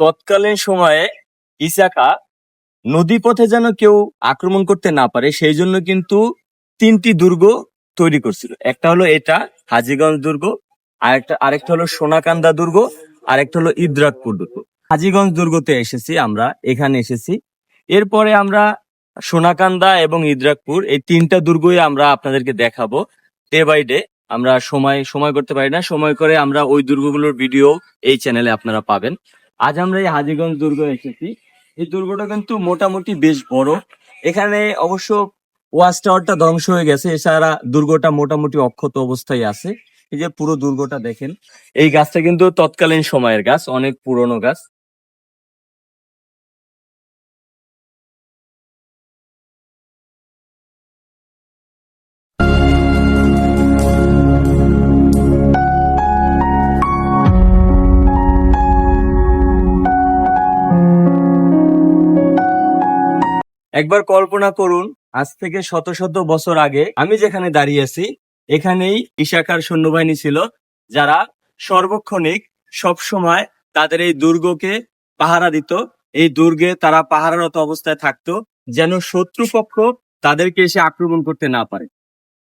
তৎকালীন সময়ে ইসাকা নদী পথে যেন কেউ আক্রমণ করতে না পারে, সেই জন্য কিন্তু তিনটি দুর্গ তৈরি করছিল। একটা হলো এটা, হাজিগঞ্জ দুর্গ, আরেকটা আরেকটা হলো সোনাকান্দা দুর্গ, আরেকটা হলো ইদ্রাকপুর দুর্গ। হাজিগঞ্জ দুর্গতে এসেছি আমরা, এখানে এসেছি। এরপরে আমরা সোনাকান্দা এবং ইদ্রাকপুর এই তিনটা দুর্গই আমরা আপনাদেরকে দেখাবো। ডে বাই ডে আমরা সময় সময় করতে পারি না। সময় করে আমরা ওই দুর্গগুলোর ভিডিও এই চ্যানেলে আপনারা পাবেন। আজ আমরা এই হাজিগঞ্জ দুর্গ এসেছি। এই দুর্গটা কিন্তু মোটামুটি বেশ বড়। এখানে অবশ্য ওয়াচ টাওয়ারটা ধ্বংস হয়ে গেছে, এছাড়া দুর্গটা মোটামুটি অক্ষত অবস্থায় আছে। এই যে পুরো দুর্গটা দেখেন। এই গাছটা কিন্তু তৎকালীন সময়ের গাছ, অনেক পুরনো গাছ। একবার কল্পনা করুন, আজ থেকে শত শত বছর আগে আমি যেখানে দাঁড়িয়ে আছি, এখানেই ইশাকার সৈন্যবাহিনী ছিল, যারা সর্বক্ষণিক সব সময় তাদের এই দুর্গকে পাহারা দিত। এই দুর্গে তারা পাহারারত অবস্থায় থাকতো, যেন শত্রুপক্ষ তাদেরকে এসে আক্রমণ করতে না পারে।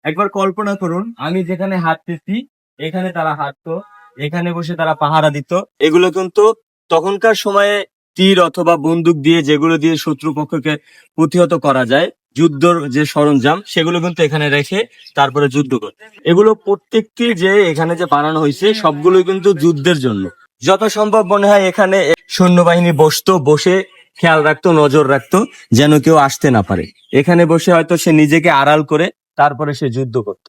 একবার কল্পনা করুন, আমি যেখানে হাঁটতেছি, এখানে তারা হাঁটতো, এখানে বসে তারা পাহারা দিত। এগুলো কিন্তু তখনকার সময়ে তীর অথবা বন্দুক দিয়ে যেগুলো দিয়ে শত্রুপক্ষকে প্রতিহত করা যায়, যুদ্ধর যে সরঞ্জাম, সেগুলো কিন্তু এখানে রেখে তারপরে যুদ্ধ করত এগুলো প্রত্যেকটি যে এখানে যে বানানো হয়েছে, সবগুলোই কিন্তু যুদ্ধের জন্য। যত সম্ভব মনে হয় এখানে সৈন্যবাহিনী বসতো, বসে খেয়াল রাখতো, নজর রাখতো, যেন কেউ আসতে না পারে। এখানে বসে হয়তো সে নিজেকে আড়াল করে তারপরে সে যুদ্ধ করত।